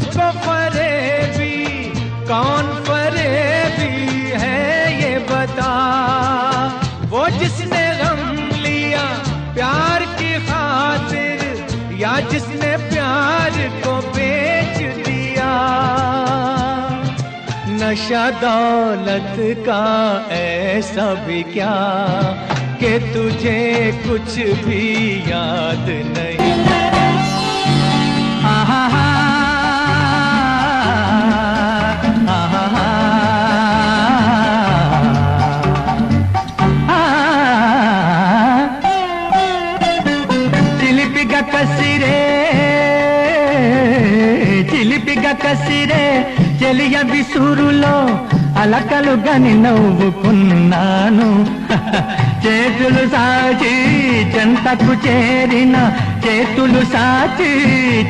मुझको फरेबी, कौन फरेबी है ये बता? वो जिसने गम लिया प्यार की खातिर, या जिसने प्यार को बेच दिया? नशा दौलत का ऐसा भी क्या, कि तुझे कुछ भी याद नहीं? చిలిపిగా కసిరే చిలిపిగా కసిరే చెలియ విసురులో అలకలు నవ్వుకున్నాను చేతులు సాచి చెంతకు చేరిన చేతులు సాచి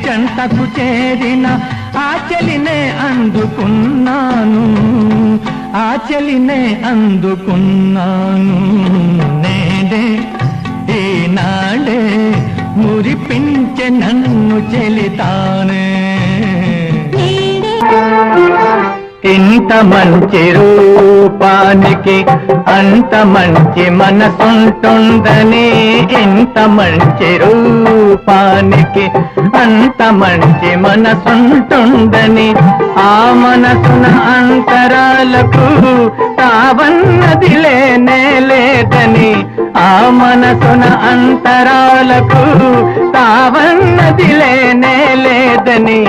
చెంతకు చేరిన ఆ చెలినే అందుకున్నాను. ఆ చెలినే అందుకున్నాను. మురిపించే నన్ను చెలితానే. ఇంత మంచి రూపానికి అంత మంచి మనసుంటుందని ఇంత మంచి రూపానికి అంత మంచి మనసుంటుందని ఆ మనసున అంతరాలకు తావన్నది లేనే లేదని ఆ మనసున అంతరాలకు తావన్నది లేనే లేదని.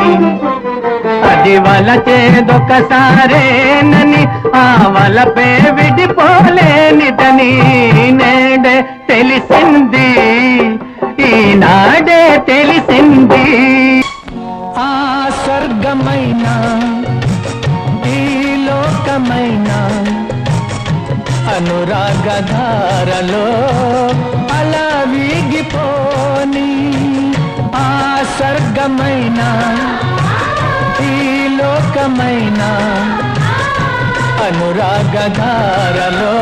అది వలచేదొకసారేనని ఆ వలపే విడిపోలేనిదని నేడే తెలిసింది. ఈనాడే తెలిసింది. ఆ స్వర్గమైన ఈ లోకమైన అనురాగధారలో అలా వీగిపోని ఆ స్వర్గమైన ఈ లోకమైన అనురాగధారలో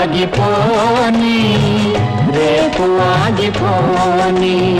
రేయి ఆగిపోని రేపు ఆగిపోని.